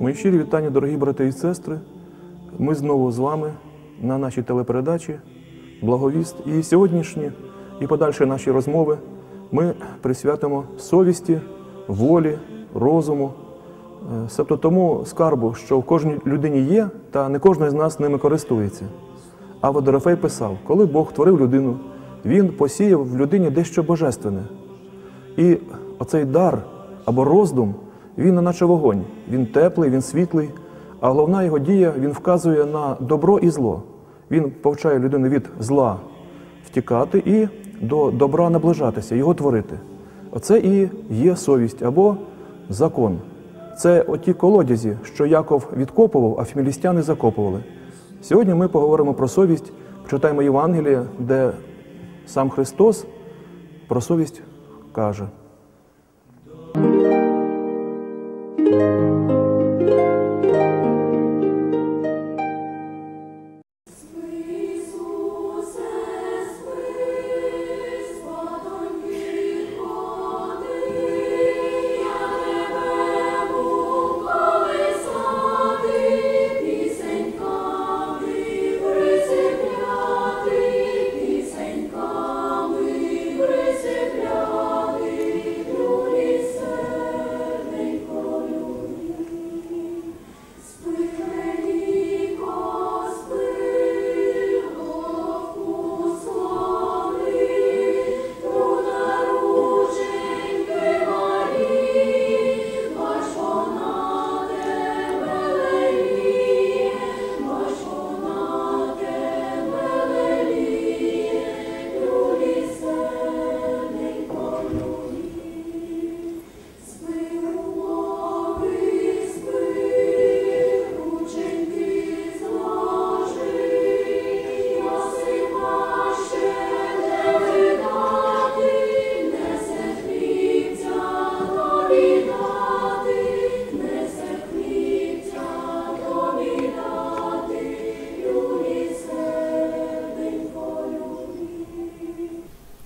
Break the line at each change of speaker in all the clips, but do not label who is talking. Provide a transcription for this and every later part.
Мої щирі вітання, дорогі брати і сестри. Ми знову з вами на нашій телепередачі Благовіст. І сьогоднішні і подальші наші розмови ми присвятимо совісті, волі, розуму, себто тому скарбу, що в кожній людині є, та не кожен з нас ними користується. А Водорофей писав, коли Бог творив людину, він посіяв в людині дещо божественне. І оцей дар або роздум, він не наче вогонь. Він теплий, він світлий, а головна його дія він вказує на добро і зло. Він повчає людину від зла втікати і до добра наближатися, його творити. Оце і є совість або закон. Це оті колодязі, що Яков відкопував, а фімілістяни закопували. Сьогодні ми поговоримо про совість, читаємо Євангеліє, де сам Христос про совість каже.
–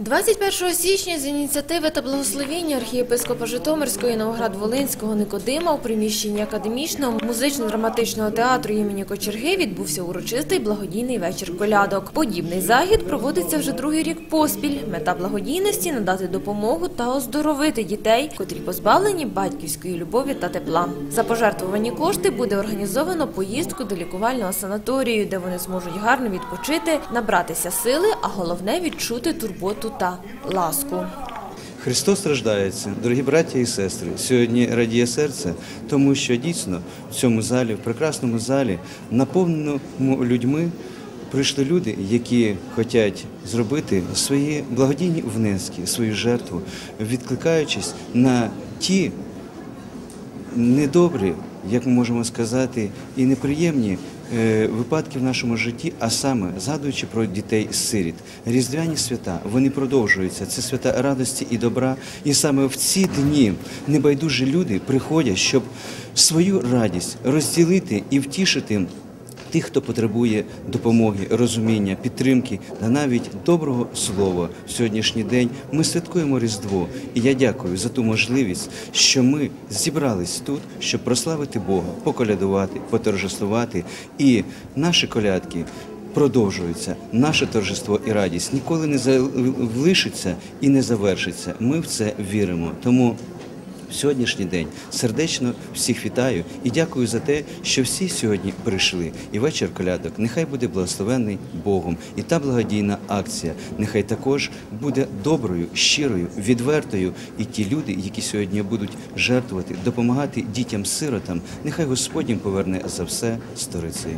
21 січня з ініціативи та благословіння архієпископа Житомирського і Новоград-Волинського Никодима у приміщенні академічного музично-драматичного театру імені Кочерги відбувся урочистий благодійний вечір колядок. Подібний захід проводиться вже другий рік поспіль. Мета благодійності – надати допомогу та оздоровити дітей, котрі позбавлені батьківської любові та тепла. За пожертвовані кошти буде організовано поїздку до лікувального санаторію, де вони зможуть гарно відпочити, набратися сили, а головне відчути турботу та ласку.
Христос страждається, дорогі браття і сестри. Сьогодні радіє серце, тому що дійсно в цьому залі, в прекрасному залі, наповненому людьми, прийшли люди, які хочуть зробити свої благодійні внески, свою жертву, відкликаючись на ті недобрі, як ми можемо сказати, і неприємні е, випадки в нашому житті, а саме згадуючи про дітей сиріт. Різдвяні свята вони продовжуються. Це свята радості і добра. І саме в ці дні небайдужі люди приходять, щоб свою радість розділити і втішити. Тих, хто потребує допомоги, розуміння, підтримки та навіть доброго слова в сьогоднішній день ми святкуємо Різдво. І я дякую за ту можливість, що ми зібрались тут, щоб прославити Бога, поколядувати, поторжествувати. І наші колядки продовжуються. Наше торжество і радість ніколи не залишиться і не завершиться. Ми в це віримо. Тому сьогоднішній день сердечно всіх вітаю і дякую за те, що всі сьогодні прийшли. І вечір колядок нехай буде благословений Богом. І та благодійна акція нехай також буде доброю, щирою, відвертою. І ті люди, які сьогодні будуть жертвувати, допомагати дітям-сиротам, нехай Господь їм поверне за все сторицею.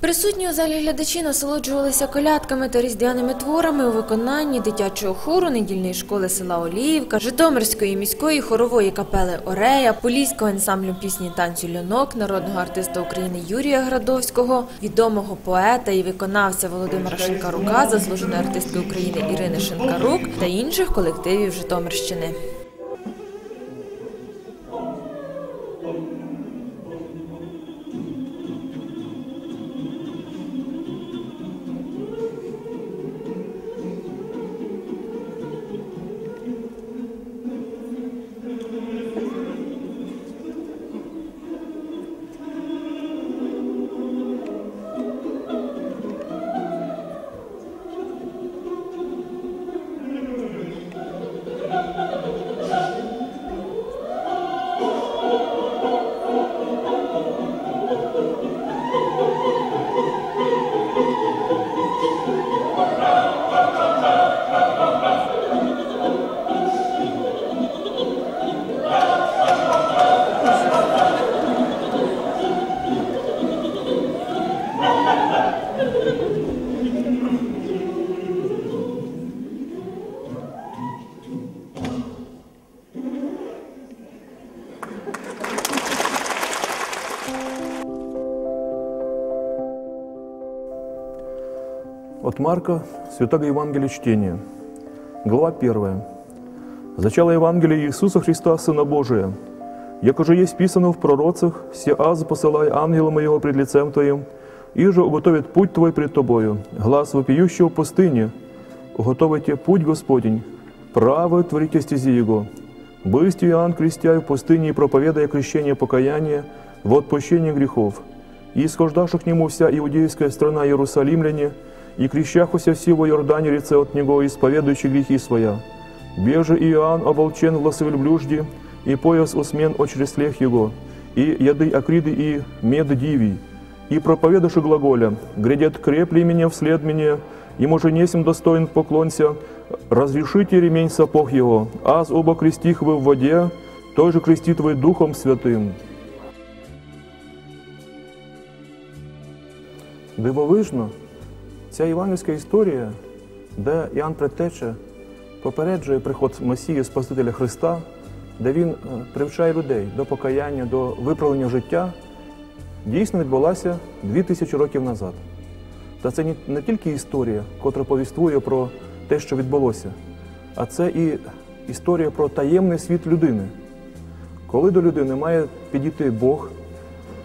Присутні у залі глядачі насолоджувалися колядками та різдвяними творами у виконанні дитячого хору недільної школи села Оліївка, Житомирської міської хорової капели Орея, Поліського ансамблю пісні танцю льонок, народного артиста України Юрія Градовського, відомого поета і виконавця Володимира Шинкарука, заслуженої артистки України Ірини Шинкарук та інших колективів Житомирщини.
От Марка, Святого Евангелия чтения. Глава 1. Зачало Евангелие Иисуса Христа, Сына Божия. Яко же есть писано в пророцах, «Се аз посылай ангела моего пред лицем Твоим, и же уготовит путь Твой пред Тобою, глаз вопиющего в пустыне, уготовите путь Господень, право творите стези Его. Бысть Иоанн, крестя в пустыне и проповедая крещение покаяния в отпущение грехов, и исхождавших к нему вся иудейская страна Иерусалимляне, и крещахуся всего Иордане реце от него, исповедующий грехи своя. Беже Иоанн оболчен в ласовельблюжде, и пояс усмен о чреслех его, и яды акриды и мед дивий, и проповедаши глаголя, грядет крепли меня вслед мне, ему же несем достоин поклонся, разрешите ремень сапог его, аз оба крестих вы в воде, той же крестит вы Духом Святым. Дивовижно, ця євангельська історія, де Іоанн Предтеча попереджує приход Месії Спасителя Христа, де він е, привчає людей до покаяння, до виправлення життя, дійсно відбулася дві тисячі років назад. Та це не тільки історія, котра повіствує про те, що відбулося, а це і історія про таємний світ людини. Коли до людини має підійти Бог,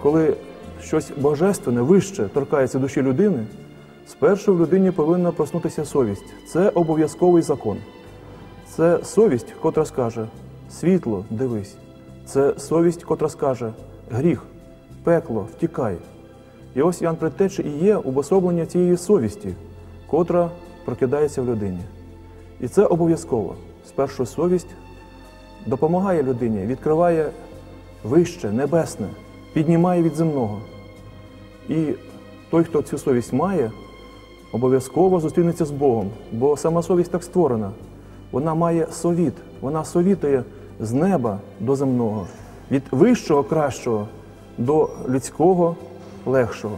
коли щось божественне, вище торкається душі людини, спершу в людині повинна проснутися совість. Це обов'язковий закон. Це совість, котра скаже світло, дивись. Це совість, котра скаже гріх, пекло, втікай. І ось Ян Предтечі і є обособлення цієї совісті, котра прокидається в людині. І це обов'язково. Спершу совість допомагає людині, відкриває вище, небесне, піднімає від земного. І той, хто цю совість має, обов'язково зустрінеться з Богом, бо сама совість так створена. Вона має совіт, вона совітує з неба до земного, від вищого кращого до людського легшого.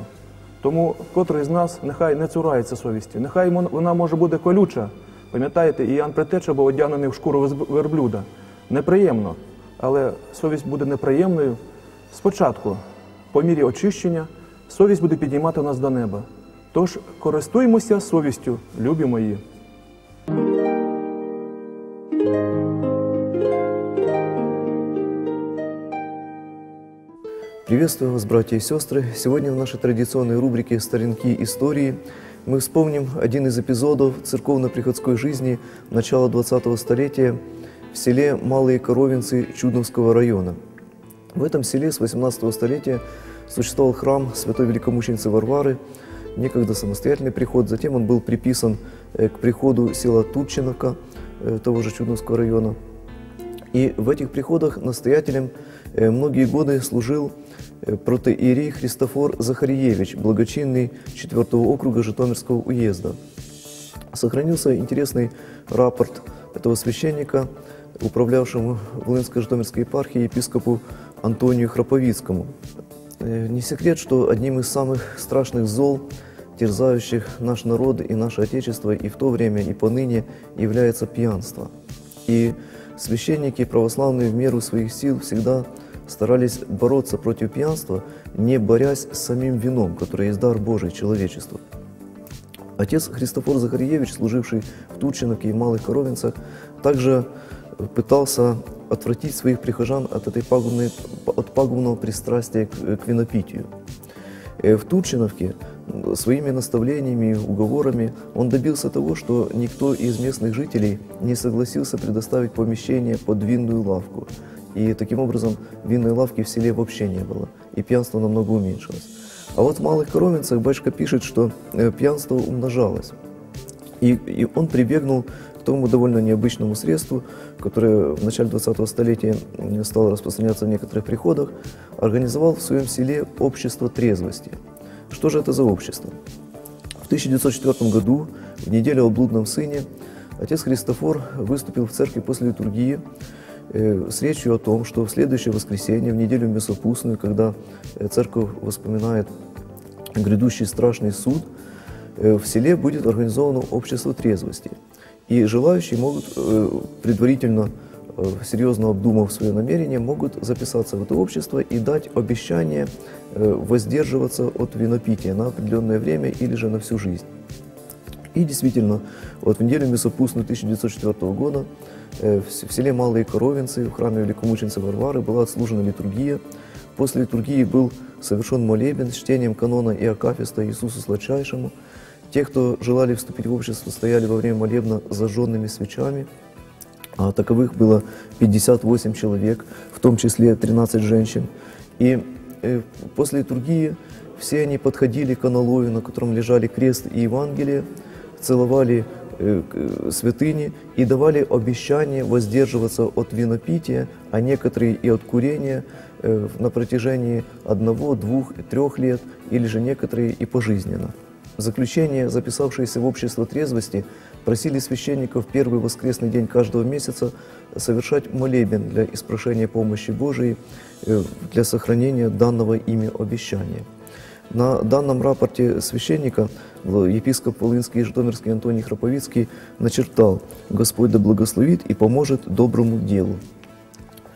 Тому котрий з нас нехай не цурається совісті, нехай вона може бути колюча. Пам'ятаєте, Іоанн Предтеча був одягнений в шкуру верблюда. Неприємно, але совість буде неприємною спочатку, по мірі очищення, совість буде піднімати нас до неба. Тож користуємося совістю, любі мої.
Приветствую вас, братья и сестры. Сегодня в нашей традиционной рубрике «Старинки истории» мы вспомним один из эпизодов церковно-приходской жизни начала 20-го столетия в селе Малые Коровинцы Чудновского района. В этом селе с 18 столетия существовал храм святой великомученицы Варвары, некогда самостоятельный приход, затем он был приписан э, к приходу села Тутчиновка э, того же Чудновского района. И в этих приходах настоятелем э, многие годы служил протоиерей Христофор Захариевич, благочинный 4 округа Житомирского уезда. Сохранился интересный рапорт этого священника, управлявшему Волынско-Житомирской епархией епископу Антонию Храповицкому. Э, Не секрет, что одним из самых страшных зол, терзающих наш народ и наше Отечество и в то время, и поныне, является пьянство. И священники православные в меру своих сил всегда старались бороться против пьянства, не борясь с самим вином, которое есть дар Божий человечеству. Отец Христофор Захариевич, служивший в Тучиновке и в Малых Коровинцах, также пытался отвратить своих прихожан от, этой пагубной, от пагубного пристрастия к, к винопитию. Э, В Тучиновке м, своими наставлениями и уговорами он добился того, что никто из местных жителей не согласился предоставить помещение под винную лавку. И таким образом винной лавки в селе вообще не было, и пьянство намного уменьшилось. А вот в Малых Коровинцах батюшка пишет, что э, пьянство умножалось. И, и он прибегнул тому довольно необычному средству, которое в начале 20-го столетия стало распространяться в некоторых приходах, организовал в своем селе общество трезвости. Что же это за общество? В 1904 году, в неделю о блудном сыне, отец Христофор выступил в церкви после литургии э, с речью о том, что в следующее воскресенье, в неделю Месопустную, когда э, церковь воспоминает грядущий страшный суд, э, в селе будет организовано общество трезвости. И желающие могут э, предварительно, э, серьезно обдумав свое намерение, могут записаться в это общество и дать обещание э, воздерживаться от винопития на определенное время или же на всю жизнь. И действительно, вот в неделю Месопустную 1904 года в селе Малые Коровинцы, в храме Великомученицы Варвары была отслужена литургия. После литургии был совершен молебен с чтением канона и акафиста Иисусу Сладчайшему. Те, кто желали вступить в общество, стояли во время молебна с зажженными свечами. А таковых было 58 человек, в том числе 13 женщин. И э, после литургии все они подходили к аналою, на котором лежали крест и Евангелие, целовали э, э, святыни и давали обещание воздерживаться от винопития, а некоторые и от курения на протяжении одного, двух, трех лет, или же некоторые и пожизненно. В заключение, записавшиеся в общество трезвости, просили священников первый воскресный день каждого месяца совершать молебен для испрошения помощи Божией э, для сохранения данного ими обещания. На данном рапорте священника в- епископ Волынский и Житомирский Антоний Храповицкий начертал «Господь да благословит и поможет доброму делу».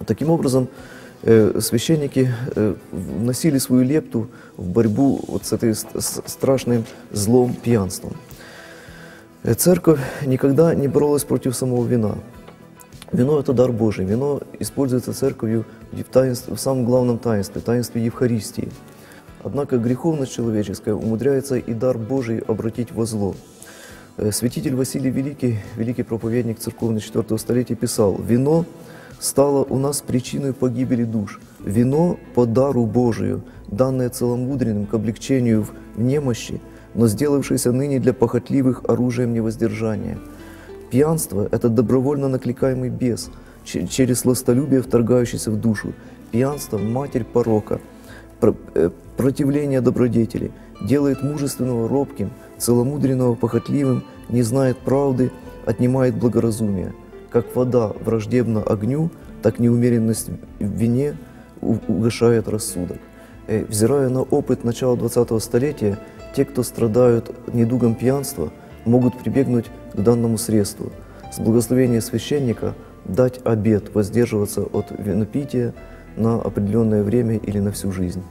Таким образом, э, священники э, вносили свою лепту в борьбу вот с с страшным злом пьянством. Э, Церковь никогда не боролась против самого вина. Вино – это дар Божий. Вино используется церковью в, таинстве- в самом главном таинстве, таинстве Евхаристии. Однако греховность человеческая умудряется и дар Божий обратить во зло. Э, Святитель Василий Великий, великий проповедник церковный 4 столетия, писал «Вино стало у нас причиной погибели душ. Вино по дару Божию, данное целомудренным к облегчению в немощи, но сделавшееся ныне для похотливых оружием невоздержания. Пьянство – это добровольно накликаемый бес, че- через сластолюбие вторгающийся в душу. Пьянство – матерь порока, э, противление добродетели, делает мужественного робким, целомудренного похотливым, не знает правды, отнимает благоразумие. Как вода враждебна огню, так неумеренность в вине угошает рассудок. Э, Взирая на опыт начала 20-го столетия, те, кто страдают недугом пьянства, могут прибегнуть к данному средству. С благословения священника дать обет воздерживаться от винопития на определенное время или на всю жизнь.